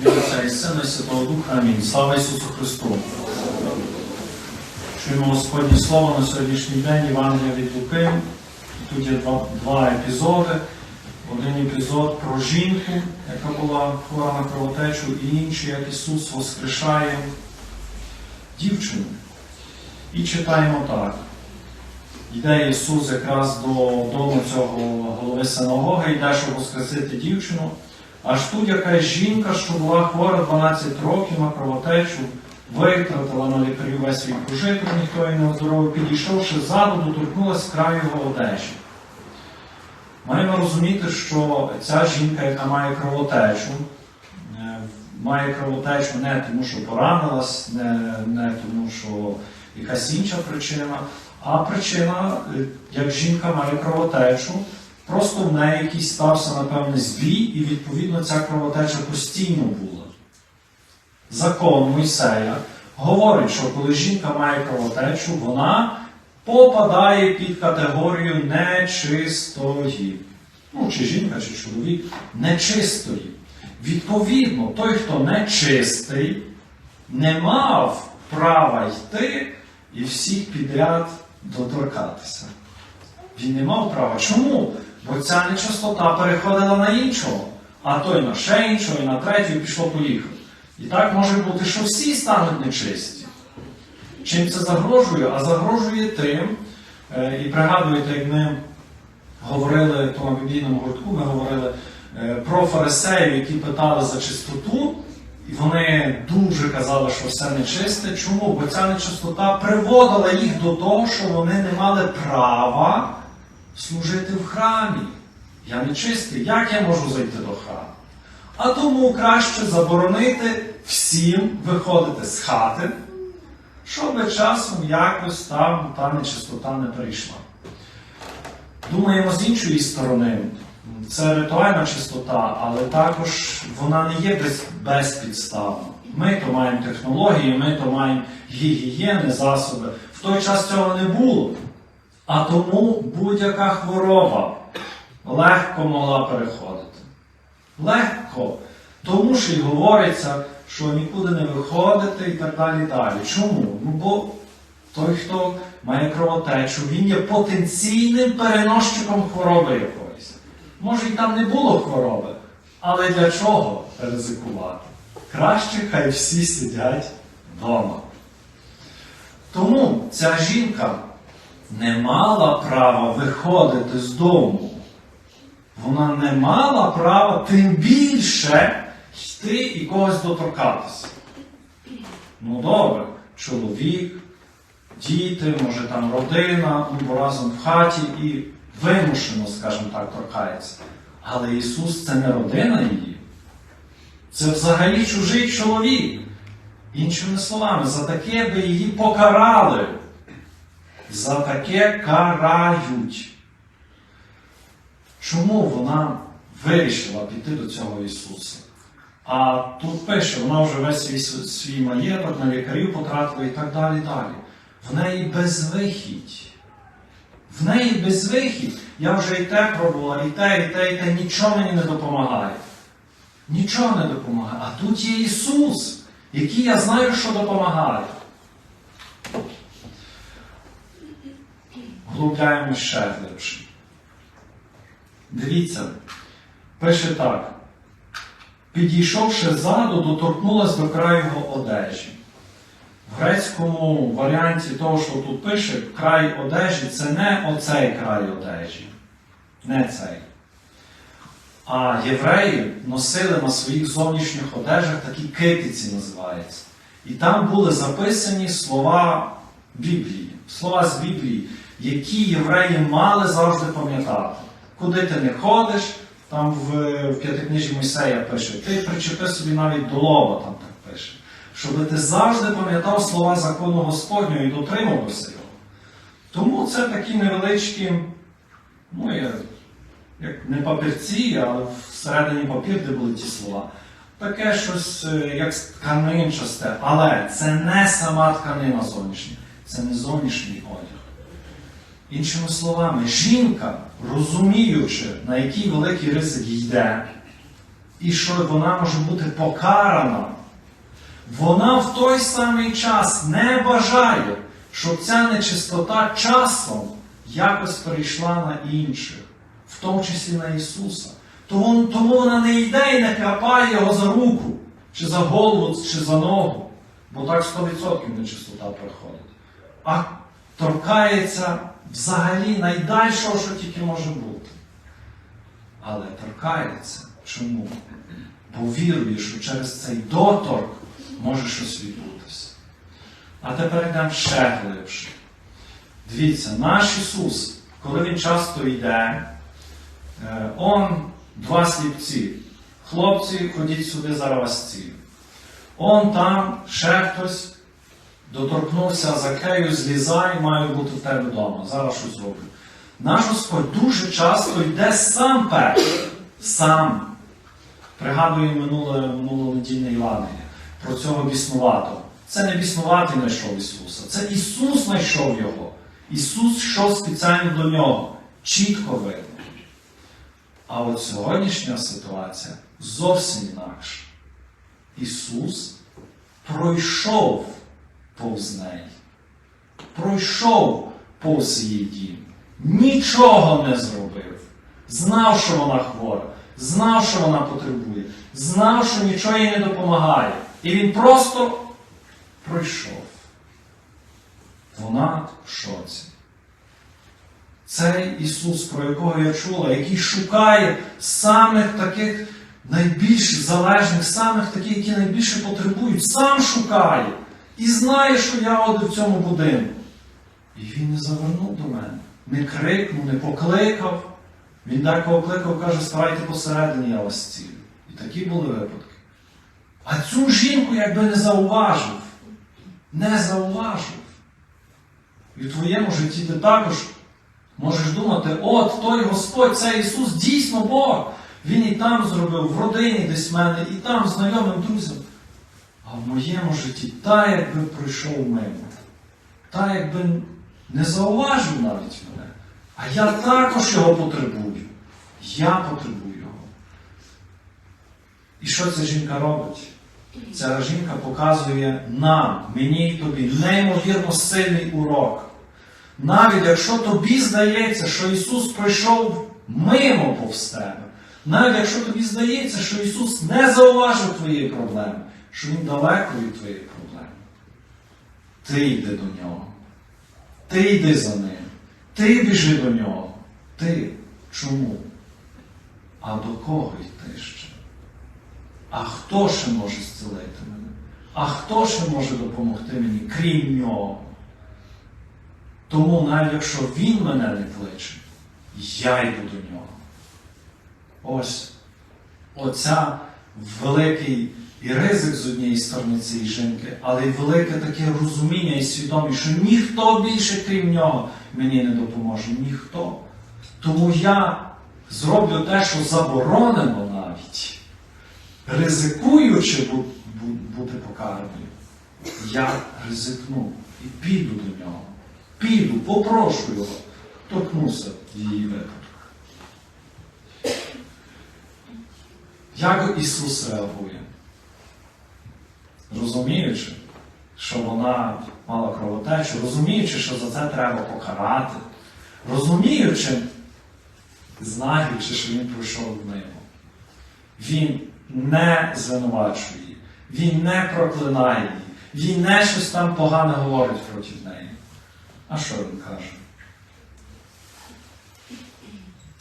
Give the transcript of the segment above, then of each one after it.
Отця і Сина і Святого Духа. Амінь. Слава Ісусу Христу! Чуємо Господнє Слово на сьогоднішній день Євангелія від Луки. Тут є два, два епізоди. Один епізод про жінку, яка була хвора на кровотечу, і інший, як Ісус воскрешає дівчину. І читаємо так. Йде Ісус якраз до дому цього голови синагоги, йде, щоб воскресити дівчину. Аж тут якась жінка, що була хвора 12 років на кровотечу, витратила на лікарів весь свій прожиток, ніхто її не оздоровив, підійшовши ззаду, доторкнулась краю його одежі. Маємо розуміти, що ця жінка, яка має кровотечу, е, має кровотечу не тому, що поранилась, не, не тому, що якась інша причина, а причина, е, як жінка має кровотечу, просто в неї якийсь стався, напевне, збій, і відповідно ця кровотеча постійно була. Закон Мойсея говорить, що коли жінка має кровотечу, вона попадає під категорію нечистої. Ну, чи жінка, чи чоловік нечистої. Відповідно, той, хто нечистий, не мав права йти і всіх підряд доторкатися. Він не мав права. Чому? Бо ця нечистота переходила на іншого, а той на ще іншого, і на третього, і пішло поїхав. І так може бути, що всі стануть нечисті. Чим це загрожує? А загрожує тим, е, і пригадуєте, як ми говорили в тому біблійному гуртку, ми говорили е, про фарисеїв, які питали за чистоту, і вони дуже казали, що все нечисте. Чому? Бо ця нечистота приводила їх до того, що вони не мали права служити в храмі. Я нечистий, як я можу зайти до храму? А тому краще заборонити всім виходити з хати, щоб часом якось там та нечистота не прийшла. Думаємо з іншої сторони, це ритуальна чистота, але також вона не є без, безпідставна. Ми то маємо технології, ми то маємо гігієни, засоби. В той час цього не було. А тому будь-яка хвороба легко могла переходити. Легко. Тому що й говориться, що нікуди не виходити і так далі. далі. Чому? Ну бо той, хто має кровотечу, він є потенційним переносчиком хвороби якоїсь. Може, і там не було хвороби, але для чого ризикувати? Краще хай всі сидять вдома. Тому ця жінка не мала права виходити з дому. Вона не мала права тим більше йти і когось доторкатися. Ну добре, чоловік, діти, може там родина, ну, разом в хаті і вимушено, скажімо так, торкається. Але Ісус це не родина її. Це взагалі чужий чоловік. Іншими словами, за таке би її покарали. За таке карають. Чому вона вирішила піти до цього Ісуса? А тут пише, вона вже весь свій, свій маєток на лікарів потратила і так далі. далі. В неї безвихідь. В неї безвихідь. Я вже і те пробувала, і те, і те, і те, нічого мені не допомагає. Нічого не допомагає. А тут є Ісус, який я знаю, що допомагає. Глубляємо ще глибше. Дивіться, пише так. Підійшовши ззаду, доторкнулась до краю його одежі. В грецькому варіанті того, що тут пише, край одежі це не оцей край одежі. Не цей. А євреї носили на своїх зовнішніх одежах такі китиці називаються. І там були записані слова Біблії, слова з Біблії, які євреї мали завжди пам'ятати. Куди ти не ходиш, там в, п'ятикнижі Мойсея пише, ти причепи собі навіть до лоба, там так пише. Щоб ти завжди пам'ятав слова закону Господнього і дотримувався його. Тому це такі невеличкі, ну, як не папірці, але всередині папір, де були ті слова. Таке щось, е, як тканинчасте, але це не сама тканина зовнішня, це не зовнішній одяг. Іншими словами, жінка, розуміючи, на який великий ризик йде, і що вона може бути покарана, вона в той самий час не бажає, щоб ця нечистота часом якось перейшла на інших, в тому числі на Ісуса. Тому, тому вона не йде і не хапає його за руку, чи за голову, чи за ногу, бо так 100% нечистота приходить. А торкається взагалі найдальшого, що тільки може бути. Але торкається. Чому? Бо вірує, що через цей доторк може щось відбутися. А тепер йдемо ще глибше. Дивіться, наш Ісус, коли Він часто йде, е, он два сліпці. Хлопці, ходіть сюди, зараз цілю. Он там ще хтось доторкнувся Закею, злізай, маю бути в тебе вдома. Зараз щось зроблю. Наш Господь дуже часто йде сам перший. Сам. Пригадую минуле, минулонедільне Євангеліє про цього біснуватого. Це не біснуватий знайшов Ісуса, це Ісус знайшов Його. Ісус йшов спеціально до нього. Чітко видно. А от сьогоднішня ситуація зовсім інакша. Ісус пройшов повз неї. Пройшов повз її дім. Нічого не зробив. Знав, що вона хвора, знав, що вона потребує, знав, що нічого їй не допомагає. І він просто пройшов. Вона в шоці. Цей Ісус, про якого я чула, який шукає самих таких найбільш залежних, самих таких, які найбільше потребують, сам шукає і знає, що я один в цьому будинку. І він не завернув до мене, не крикнув, не покликав. Він декого кликав, каже, ставайте посередині, я вас цілю. І такі були випадки. А цю жінку якби не зауважив. Не зауважив. І в твоєму житті ти також можеш думати, от той Господь, це Ісус, дійсно Бог. Він і там зробив, в родині десь в мене, і там знайомим друзям. А в моєму житті та якби пройшов мимо, та якби не зауважив навіть мене. А я також його потребую. Я потребую його. І що ця жінка робить? Ця жінка показує нам, мені і тобі, неймовірно сильний урок. Навіть якщо тобі здається, що Ісус пройшов мимо повз тебе, навіть якщо тобі здається, що Ісус не зауважив твоєї проблеми, що Він далеко від твоєї проблеми, ти йди до нього. Ти йди за ним. Ти біжи до нього. Ти. Чому? А до кого йти ще? А хто ще може зцілити мене? А хто ще може допомогти мені, крім нього? Тому навіть якщо він мене не кличе, я йду до нього. Ось оця великий і ризик з однієї сторони цієї жінки, але й велике таке розуміння і свідомість, що ніхто більше, крім нього, мені не допоможе. Ніхто. Тому я зроблю те, що заборонено навіть, ризикуючи бу- бу- бути покараною, я ризикну і піду до нього. Піду, попрошу його, торкнуся її випадку. Як Ісус реагує? Розуміючи, що вона мала кровотечу, розуміючи, що за це треба покарати, розуміючи, знаючи, що він пройшов мимо. Він не звинувачує її, він не проклинає її, він не щось там погане говорить проти неї. А що він каже?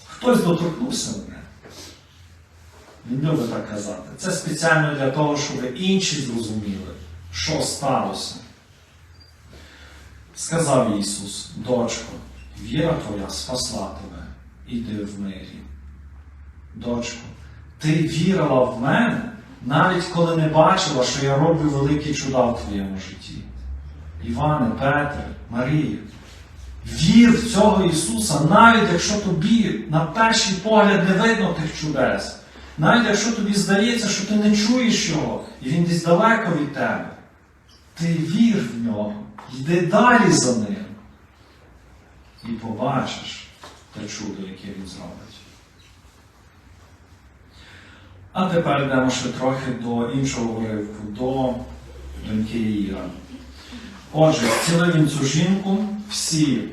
Хтось доторкнувся. Він любить так казати. Це спеціально для того, щоб інші зрозуміли, що сталося. Сказав Ісус, дочко, віра твоя спасла тебе, іди в мирі. Дочко, ти вірила в мене, навіть коли не бачила, що я роблю великі чуда в твоєму житті. Іване, Петре, Марія, вір в цього Ісуса, навіть якщо тобі на перший погляд не видно тих чудес. Навіть якщо тобі здається, що ти не чуєш його, і він десь далеко від тебе, ти вір в нього, йди далі за ним. І побачиш те чудо, яке він зробить. А тепер йдемо ще трохи до іншого уривку, до доньки Іра. Отже, зцілив він цю жінку, всі.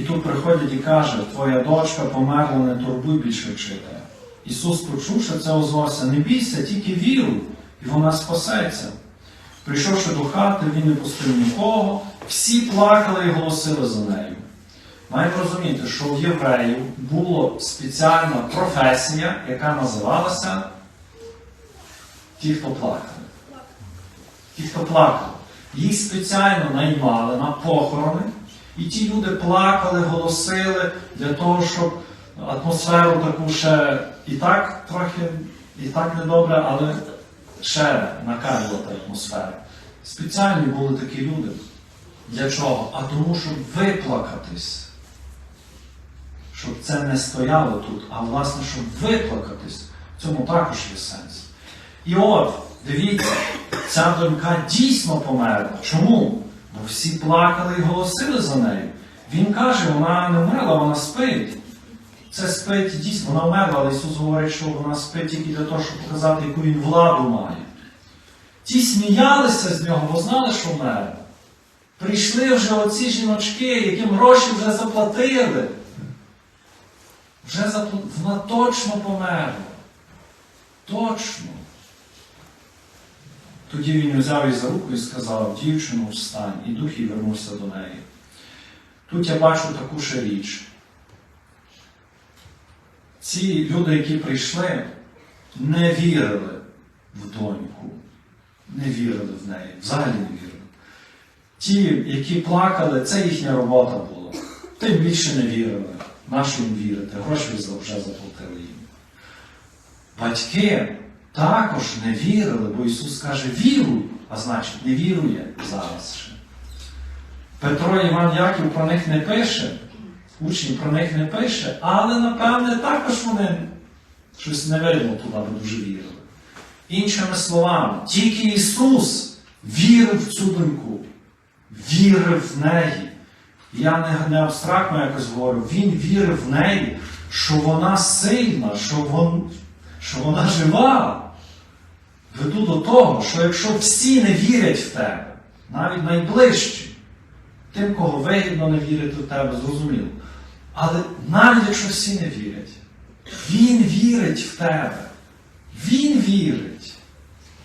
І тут приходять і каже, твоя дочка померла, не турбуй більше вчителя. Ісус, почувши це, озвався, не бійся, тільки віруй, і вона спасеться. Прийшовши до хати, він не пустив нікого, всі плакали і голосили за нею. Маємо розуміти, що в євреїв була спеціальна професія, яка називалася ті, хто плакали. Ті, хто плакали. Їх спеціально наймали на похорони, і ті люди плакали, голосили для того, щоб атмосферу таку ще і так трохи, і так недобре, але ще накалювати атмосферу. Спеціальні були такі люди. Для чого? А тому, щоб виплакатись. Щоб це не стояло тут, а власне, щоб виплакатись. В цьому також є сенс. І от, дивіться, ця донька дійсно померла. Чому? Бо всі плакали і голосили за нею. Він каже, вона не вмерла, вона спить. Це спить дійсно, вона вмерла, але Ісус говорить, що вона спить тільки для того, щоб показати, яку він владу має. Ті сміялися з нього, бо знали, що вмерла. Прийшли вже оці жіночки, яким гроші вже заплатили. Вже заплатили. Вона точно померла. Точно. Тоді він взяв її за руку і сказав, дівчину, встань, і дух її вернувся до неї. Тут я бачу таку ще річ. Ці люди, які прийшли, не вірили в доньку, не вірили в неї, взагалі не вірили. Ті, які плакали, це їхня робота була. Тим більше не вірили. Нащо їм вірити? Гроші вже заплатили їм. Батьки також не вірили, бо Ісус каже, віруй, а значить не вірує зараз ще. Петро Іван Яків про них не пише, учні про них не пише, але напевне також вони щось не видно туди, бо дуже вірили. Іншими словами, тільки Ісус вірив в цю доньку, вірив в неї. Я не, не абстрактно якось говорю, він вірив в неї, що вона сильна, що, вон, що вона жива. Веду до того, що якщо всі не вірять в тебе, навіть найближчі, тим, кого вигідно не вірити в тебе, зрозуміло. Але навіть якщо всі не вірять, він вірить в тебе. Він вірить.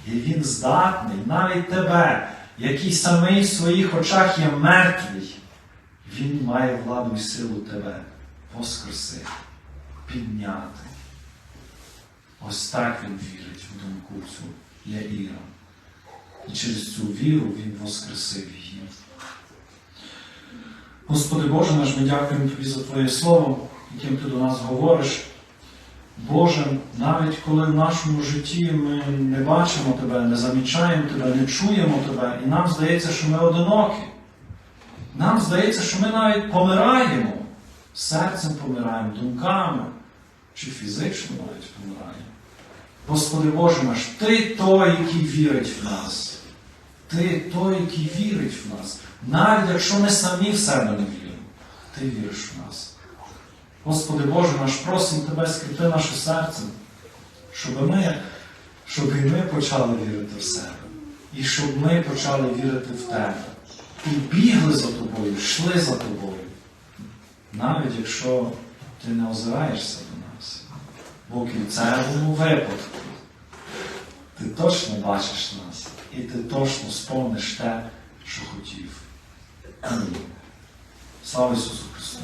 І він здатний навіть тебе, який самий в своїх очах є мертвий, він має владу і силу тебе воскресити, підняти. Ось так він вірить в думку цю Яїра. І через цю віру він воскресив її. Господи Боже наш, ми дякуємо Тобі за Твоє Слово, яким Ти до нас говориш. Боже, навіть коли в нашому житті ми не бачимо Тебе, не замічаємо Тебе, не чуємо Тебе, і нам здається, що ми одинокі. Нам здається, що ми навіть помираємо, серцем помираємо, думками, чи фізично навіть помираємо. Господи Боже наш, Ти той, який вірить в нас. Ти той, який вірить в нас. Навіть якщо ми самі в себе не віримо, Ти віриш в нас. Господи Боже наш, просимо Тебе, скріпи наше серце, щоб ми, щоб і ми почали вірити в себе. І щоб ми почали вірити в Тебе. І бігли за тобою, йшли за тобою. Навіть якщо ти не озираєшся. Бо в кінцевому випадку ти точно бачиш нас, і ти точно сповниш те, що хотів. Амінь. Слава Ісусу Христу!